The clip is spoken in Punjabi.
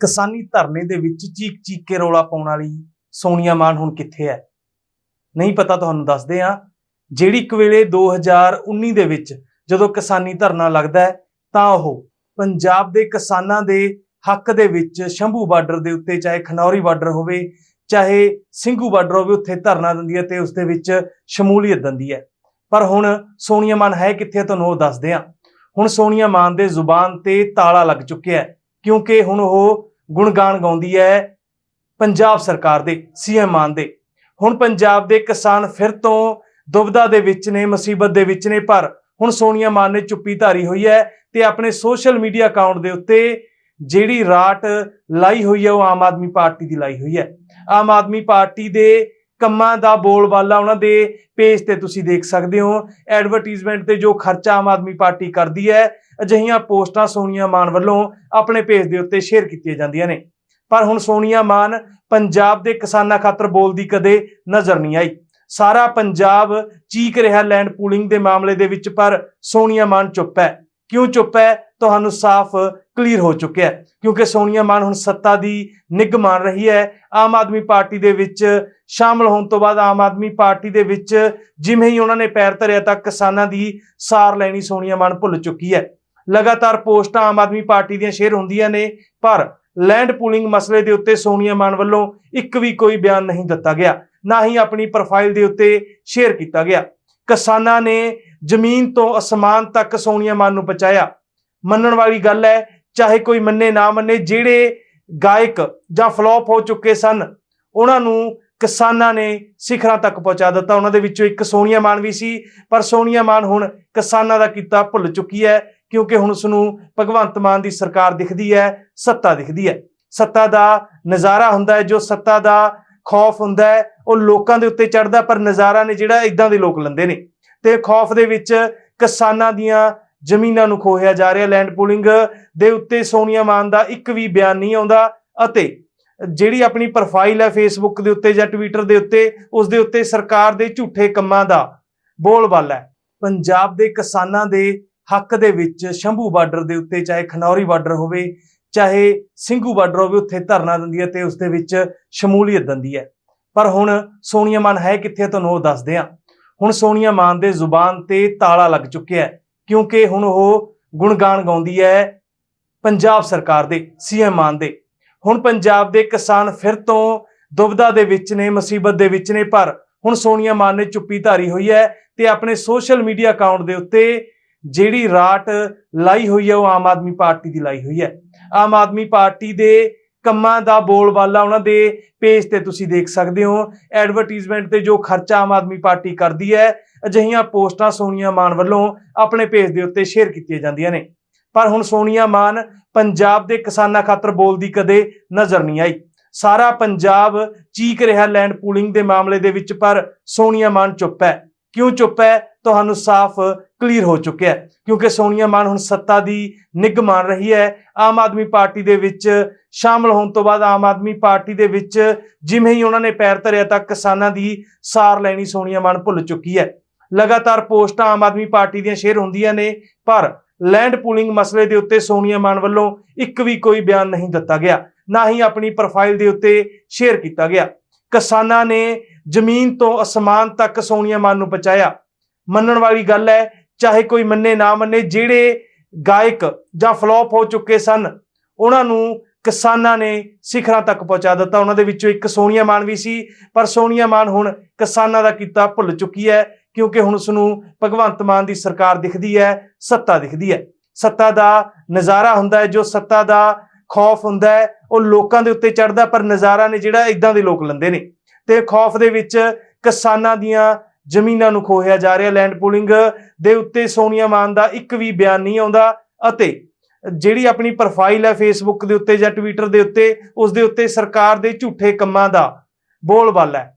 ਕਿਸਾਨੀ ਧਰਨੇ ਦੇ ਵਿੱਚ ਚੀਕ ਚੀਕ ਕੇ ਰੌਲਾ ਪਾਉਣ ਵਾਲੀ ਸੋਨੀਆ ਮਾਨ ਹੁਣ ਕਿੱਥੇ ਹੈ? ਨਹੀਂ ਪਤਾ ਤੁਹਾਨੂੰ ਦੱਸਦੇ ਆ ਜਿਹੜੀ ਇੱਕ ਵੇਲੇ 2019 ਦੇ ਵਿੱਚ ਜਦੋਂ ਕਿਸਾਨੀ ਧਰਨਾ ਲੱਗਦਾ ਹੈ, ਤਾਂ ਉਹ ਪੰਜਾਬ ਦੇ ਕਿਸਾਨਾਂ ਦੇ ਹੱਕ ਦੇ ਵਿੱਚ ਸ਼ੰਭੂ ਬਾਰਡਰ ਦੇ ਉੱਤੇ ਚਾਹੇ ਖਨੌਰੀ ਬਾਰਡਰ ਹੋਵੇ, ਚਾਹੇ ਸਿੰਘੂ ਬਾਰਡਰ ਹੋਵੇ, ਉੱਥੇ ਧਰਨਾ ਦਿੰਦੀ ਹੈ ਤੇ ਉਸ ਦੇ ਵਿੱਚ ਸ਼ਮੂਲੀਅਤ ਦਿੰਦੀ ਹੈ। ਪਰ ਹੁਣ ਸੋਨੀਆ ਮਾਨ ਹੈ ਕਿੱਥੇ ਤੁਹਾਨੂੰ ਉਹ ਦੱਸਦੇ ਆ ਹੁਣ ਸੋਨੀਆ ਮਾਨ ਦੇ ਜ਼ੁਬਾਨ ਤੇ ਤਾਲਾ ਲੱਗ ਚੁੱਕਿਆ ਹੈ, ਕਿਉਂਕਿ ਹੁਣ ਉਹ ਗੁਣਗਾਨ ਗਾਉਂਦੀ ਹੈ ਪੰਜਾਬ ਸਰਕਾਰ ਦੇ, ਸੀਐਮ ਮਾਨ ਦੇ। ਹੁਣ ਪੰਜਾਬ ਦੇ ਕਿਸਾਨ ਫਿਰ ਤੋਂ ਦੁਬਦਾ ਦੇ ਵਿੱਚ ਨੇ, ਮੁਸੀਬਤ ਦੇ ਵਿੱਚ ਨੇ, ਪਰ ਹੁਣ ਸੋਨੀਆ ਮਾਨ ਨੇ ਚੁੱਪੀ ਧਾਰੀ ਹੋਈ ਹੈ ਤੇ ਆਪਣੇ ਸੋਸ਼ਲ ਮੀਡੀਆ ਅਕਾਊਂਟ ਦੇ ਉੱਤੇ ਜਿਹੜੀ ਰਾਟ ਲਾਈ ਹੋਈ ਹੈ, ਉਹ ਆਮ ਆਦਮੀ ਪਾਰਟੀ ਦੀ ਲਾਈ ਹੋਈ ਹੈ। ਆਮ ਆਦਮੀ ਪਾਰਟੀ ਦੇ ਕੰਮਾਂ ਦਾ ਬੋਲਬਾਲਾ ਉਹਨਾਂ ਦੇ ਪੇਜ ਤੇ ਤੁਸੀਂ ਦੇਖ ਸਕਦੇ ਹੋ। ਐਡਵਰਟਾਈਜ਼ਮੈਂਟ ਤੇ ਜੋ ਖਰਚਾ ਆਮ ਆਦਮੀ ਪਾਰਟੀ ਕਰਦੀ ਹੈ, ਅਜਿਹੀਆਂ ਪੋਸਟਾਂ ਸੋਨੀਆ ਮਾਨ ਵੱਲੋਂ ਆਪਣੇ ਪੇਜ ਦੇ ਉੱਤੇ ਸ਼ੇਅਰ ਕੀਤੀਆਂ ਜਾਂਦੀਆਂ ਨੇ। ਪਰ ਹੁਣ ਸੋਨੀਆ ਮਾਨ ਪੰਜਾਬ ਦੇ ਕਿਸਾਨਾਂ ਖਾਤਰ ਬੋਲਦੀ ਕਦੇ ਨਜ਼ਰ ਨਹੀਂ ਆਈ। ਸਾਰਾ ਪੰਜਾਬ ਚੀਕ ਰਿਹਾ ਲੈਂਡ ਪੂਲਿੰਗ ਦੇ ਮਾਮਲੇ ਦੇ ਵਿੱਚ, ਪਰ ਸੋਨੀਆ ਮਾਨ ਚੁੱਪ ਹੈ। ਕਿਉਂ ਚੁੱਪ ਹੈ? ਤੁਹਾਨੂੰ ਸਾਫ਼ ਕਲੀਅਰ ਹੋ ਚੁੱਕਿਆ ਕਿਉਂਕਿ ਸੋਨੀਆ ਮਾਨ ਹੁਣ ਸੱਤਾ ਦੀ ਨਿੱਘ ਮਾਰ ਰਹੀ ਹੈ। ਆਮ ਆਦਮੀ ਪਾਰਟੀ ਦੇ ਵਿੱਚ ਸ਼ਾਮਲ ਹੋਣ ਤੋਂ ਬਾਅਦ ਆਮ ਆਦਮੀ ਪਾਰਟੀ ਦੇ ਵਿੱਚ ਜਿਵੇਂ ਹੀ ਉਹਨਾਂ ਨੇ ਪੈਰ ਧਰਿਆ ਤਾਂ ਕਿਸਾਨਾਂ ਦੀ ਸਾਰ ਲੈਣੀ ਸੋਨੀਆ ਮਾਨ ਭੁੱਲ ਚੁੱਕੀ ਹੈ। ਲਗਾਤਾਰ ਪੋਸਟਾਂ ਆਮ ਆਦਮੀ ਪਾਰਟੀ ਦੀਆਂ ਸ਼ੇਅਰ ਹੁੰਦੀਆਂ ਨੇ, ਪਰ ਲੈਂਡ ਪੂਲਿੰਗ ਮਸਲੇ ਦੇ ਉੱਤੇ ਸੋਨੀਆ ਮਾਨ ਵੱਲੋਂ ਇੱਕ ਵੀ ਕੋਈ ਬਿਆਨ ਨਹੀਂ ਦਿੱਤਾ ਗਿਆ। ਨਾ ਹੀ ਆਪਣੀ ਪ੍ਰੋਫਾਈਲ ਦੇ ਉੱਤੇ ਸ਼ੇਅਰ ਕੀਤਾ ਗਿਆ। ਕਿਸਾਨਾਂ ਨੇ ਜ਼ਮੀਨ ਤੋਂ ਅਸਮਾਨ ਤੱਕ ਸੋਨੀਆ ਮਾਨ ਨੂੰ ਪਹੁੰਚਾਇਆ ਮੰਨਣ ਵਾਲੀ ਗੱਲ ਹੈ ਚਾਹੇ ਕੋਈ ਮੰਨੇ ਨਾ ਮੰਨੇ, ਜਿਹੜੇ ਗਾਇਕ ਜਾਂ ਫਲॉप ਹੋ ਚੁੱਕੇ ਸਨ, ਉਹਨਾਂ ਨੂੰ ਕਿਸਾਨਾਂ ਨੇ ਸਿਖਰਾਂ ਤੱਕ ਪਹੁੰਚਾ ਦਿੱਤਾ। ਉਹਨਾਂ ਦੇ ਵਿੱਚੋਂ ਇੱਕ ਸੋਨੀਆ ਮਾਨ ਵੀ ਸੀ, ਪਰ ਸੋਨੀਆ ਮਾਨ ਹੁਣ ਕਿਸਾਨਾਂ ਦਾ ਕੀਤਾ ਭੁੱਲ ਚੁੱਕੀ ਹੈ, ਕਿਉਂਕਿ ਹੁਣ ਉਸ ਨੂੰ ਭਗਵੰਤ ਮਾਨ ਦੀ ਸਰਕਾਰ ਦਿਖਦੀ ਹੈ, ਸੱਤਾ ਦਿਖਦੀ ਹੈ। ਸੱਤਾ ਦਾ ਨਜ਼ਾਰਾ ਹੁੰਦਾ ਹੈ, ਜੋ ਸੱਤਾ ਦਾ ਖੌਫ ਹੁੰਦਾ ਹੈ, ਉਹ ਲੋਕਾਂ ਦੇ ਉੱਤੇ ਚੜਦਾ ਪਰ ਨਜ਼ਾਰਾ ਨੇ ਜਿਹੜਾ ਇਦਾਂ ਦੇ ਲੋਕ ਲੰਦੇ ਨੇ। ਤੇ ਖੌਫ ਦੇ ਵਿੱਚ ਕਿਸਾਨਾਂ ਦੀਆਂ ਜ਼ਮੀਨਾਂ ਨੂੰ ਖੋਹਿਆ ਜਾ ਰਿਹਾ। ਲੈਂਡ ਪੂਲਿੰਗ ਦੇ ਉੱਤੇ ਸੋਨੀਆ ਮਾਨ ਦਾ ਇੱਕ ਵੀ ਬਿਆਨ ਨਹੀਂ ਆਉਂਦਾ ਅਤੇ ਜਿਹੜੀ ਆਪਣੀ ਪ੍ਰੋਫਾਈਲ ਹੈ ਫੇਸਬੁੱਕ ਦੇ ਉੱਤੇ ਜਾਂ ਟਵਿੱਟਰ ਦੇ ਉੱਤੇ, ਉਸ ਦੇ ਉੱਤੇ ਸਰਕਾਰ ਦੇ ਝੂਠੇ ਕੰਮਾਂ ਦਾ ਬੋਲਬਾਲਾ ਹੈ। ਪੰਜਾਬ ਦੇ ਕਿਸਾਨਾਂ ਦੇ ਹੱਕ ਦੇ ਵਿੱਚ ਸ਼ੰਭੂ ਬਾਰਡਰ ਦੇ ਉੱਤੇ, ਚਾਹੇ ਖਨੌਰੀ ਬਾਰਡਰ ਹੋਵੇ, ਚਾਹੇ ਸਿੰਘੂ ਬਾਰਡਰ ਹੋਵੇ, ਉੱਥੇ ਧਰਨਾ ਦਿੰਦੀ ਹੈ ਤੇ ਉਸ ਦੇ ਵਿੱਚ ਸ਼ਮੂਲੀਅਤ ਦਿੰਦੀ ਹੈ। ਪਰ ਹੁਣ ਸੋਨੀਆ ਮਾਨ ਹੈ ਕਿੱਥੇ ਤੁਹਾਨੂੰ ਉਹ ਦੱਸਦੇ ਆ ਹੁਣ ਸੋਨੀਆ ਮਾਨ ਦੇ ਜ਼ੁਬਾਨ ਤੇ ਤਾਲਾ ਲੱਗ ਚੁੱਕਿਆ ਹੈ। ਕਿਉਂਕਿ ਹੁਣ ਉਹ ਗੁਣਗਾਨ ਗਾਉਂਦੀ ਹੈ ਪੰਜਾਬ ਸਰਕਾਰ ਦੇ, ਸੀਐਮ ਮਾਨ ਦੇ। ਹੁਣ ਪੰਜਾਬ ਦੇ ਕਿਸਾਨ ਫਿਰ ਤੋਂ ਦੁਬਦਾ ਦੇ ਵਿੱਚ ਨੇ, ਮੁਸੀਬਤ ਦੇ ਵਿੱਚ ਨੇ, ਪਰ ਹੁਣ ਸੋਨੀਆ ਮਾਨ ਨੇ ਚੁੱਪੀ ਧਾਰੀ ਹੋਈ ਹੈ ਤੇ ਆਪਣੇ ਸੋਸ਼ਲ ਮੀਡੀਆ ਅਕਾਊਂਟ ਦੇ ਉੱਤੇ ਜਿਹੜੀ ਰਾਟ ਲਾਈ ਹੋਈ ਹੈ, ਉਹ ਆਮ ਆਦਮੀ ਪਾਰਟੀ ਦੀ ਲਾਈ ਹੋਈ ਹੈ। ਆਮ ਆਦਮੀ ਪਾਰਟੀ ਦੇ ਕੰਮਾਂ ਦਾ ਬੋਲਬਾਲਾ ਉਹਨਾਂ ਦੇ ਪੇਜ ਤੇ ਤੁਸੀਂ ਦੇਖ ਸਕਦੇ ਹੋ। ਐਡਵਰਟਾਈਜ਼ਮੈਂਟ ਤੇ ਜੋ ਖਰਚਾ ਆਮ ਆਦਮੀ ਪਾਰਟੀ ਕਰਦੀ ਹੈ, ਅਜਿਹੀਆਂ ਪੋਸਟਾਂ ਸੋਨੀਆ ਮਾਨ ਵੱਲੋਂ ਆਪਣੇ ਪੇਜ ਦੇ ਉੱਤੇ ਸ਼ੇਅਰ ਕੀਤੀਆਂ ਜਾਂਦੀਆਂ ਨੇ। ਪਰ ਹੁਣ ਸੋਨੀਆ ਮਾਨ ਪੰਜਾਬ ਦੇ ਕਿਸਾਨਾਂ ਖਾਤਰ ਬੋਲਦੀ ਕਦੇ ਨਜ਼ਰ ਨਹੀਂ ਆਈ। ਸਾਰਾ ਪੰਜਾਬ ਚੀਕ ਰਿਹਾ ਲੈਂਡ ਪੂਲਿੰਗ ਦੇ ਮਾਮਲੇ ਦੇ ਵਿੱਚ, ਪਰ ਸੋਨੀਆ ਮਾਨ ਚੁੱਪ ਹੈ। ਕਿਉਂ ਚੁੱਪ ਹੈ? ਤੁਹਾਨੂੰ ਸਾਫ਼ ਕਲੀਅਰ ਹੋ ਚੁੱਕਿਆ ਹੈ। ਕਿਉਂਕਿ ਸੋਨੀਆ ਮਾਨ ਹੁਣ ਸੱਤਾ ਦੀ ਨਿੱਘ ਮਾਰ ਰਹੀ ਹੈ। ਆਮ ਆਦਮੀ ਪਾਰਟੀ ਦੇ ਵਿੱਚ ਸ਼ਾਮਲ ਹੋਣ ਤੋਂ ਬਾਅਦ ਆਮ ਆਦਮੀ ਪਾਰਟੀ ਦੇ ਵਿੱਚ ਜਿਵੇਂ ਹੀ ਉਹਨਾਂ ਨੇ ਪੈਰ ਧਰਿਆ ਤਾਂ ਕਿਸਾਨਾਂ ਦੀ ਸਾਰ ਲੈਣੀ ਸੋਨੀਆ ਮਾਨ ਭੁੱਲ ਚੁੱਕੀ ਹੈ। ਲਗਾਤਾਰ ਪੋਸਟਾਂ ਆਮ ਆਦਮੀ ਪਾਰਟੀ ਦੀਆਂ ਸ਼ੇਅਰ ਹੁੰਦੀਆਂ ਨੇ, ਪਰ ਲੈਂਡ ਪੂਲਿੰਗ ਮਸਲੇ ਦੇ ਉੱਤੇ ਸੋਨੀਆ ਮਾਨ ਵੱਲੋਂ ਇੱਕ ਵੀ ਕੋਈ ਬਿਆਨ ਨਹੀਂ ਦਿੱਤਾ ਗਿਆ। ਨਾ ਹੀ ਆਪਣੀ ਪ੍ਰੋਫਾਈਲ ਦੇ ਉੱਤੇ ਸ਼ੇਅਰ ਕੀਤਾ ਗਿਆ। ਕਿਸਾਨਾਂ ਨੇ ਜ਼ਮੀਨ ਤੋਂ ਅਸਮਾਨ ਤੱਕ ਸੋਨੀਆ ਮਾਨ ਨੂੰ ਪਹੁੰਚਾਇਆ ਮੰਨਣ ਵਾਲੀ ਗੱਲ ਹੈ ਚਾਹੇ ਕੋਈ ਮੰਨੇ ਨਾ ਮੰਨੇ, ਜਿਹੜੇ ਗਾਇਕ ਜਾਂ ਫਲॉप ਹੋ ਚੁੱਕੇ ਸਨ, ਉਹਨਾਂ ਨੂੰ ਕਿਸਾਨਾਂ ਨੇ ਸਿਖਰਾਂ ਤੱਕ ਪਹੁੰਚਾ ਦਿੱਤਾ। ਉਹਨਾਂ ਦੇ ਵਿੱਚੋਂ ਇੱਕ ਸੋਨੀਆ ਮਾਨ ਵੀ ਸੀ, ਪਰ ਸੋਨੀਆ ਮਾਨ ਹੁਣ ਕਿਸਾਨਾਂ ਦਾ ਕੀਤਾ ਭੁੱਲ ਚੁੱਕੀ ਹੈ, ਕਿਉਂਕਿ ਹੁਣ ਉਸ ਨੂੰ ਭਗਵੰਤ ਮਾਨ ਦੀ ਸਰਕਾਰ ਦਿਖਦੀ ਹੈ, ਸੱਤਾ ਦਿਖਦੀ ਹੈ। ਸੱਤਾ ਦਾ ਨਜ਼ਾਰਾ ਹੁੰਦਾ ਹੈ, ਜੋ ਸੱਤਾ ਦਾ ਖੌਫ ਹੁੰਦਾ ਹੈ, ਉਹ ਲੋਕਾਂ ਦੇ ਉੱਤੇ ਚੜਦਾ ਪਰ ਨਜ਼ਾਰਾ ਨੇ ਜਿਹੜਾ ਇਦਾਂ ਦੇ ਲੋਕ ਲੰਦੇ ਨੇ। ਤੇ ਖੌਫ ਦੇ ਵਿੱਚ ਕਿਸਾਨਾਂ ਦੀਆਂ ਜ਼ਮੀਨਾਂ ਨੂੰ ਖੋਹਿਆ ਜਾ ਰਿਹਾ। ਲੈਂਡ ਪੂਲਿੰਗ ਦੇ ਉੱਤੇ ਸੋਨੀਆ ਮਾਨ ਦਾ ਇੱਕ ਵੀ ਬਿਆਨ ਨਹੀਂ ਆਉਂਦਾ ਅਤੇ ਜਿਹੜੀ ਆਪਣੀ ਪ੍ਰੋਫਾਈਲ ਹੈ ਫੇਸਬੁੱਕ ਦੇ ਉੱਤੇ ਜਾਂ ਟਵਿੱਟਰ ਦੇ ਉੱਤੇ, ਉਸ ਦੇ ਉੱਤੇ ਸਰਕਾਰ ਦੇ ਝੂਠੇ ਕੰਮਾਂ ਦਾ ਬੋਲਬਾਲਾ ਹੈ।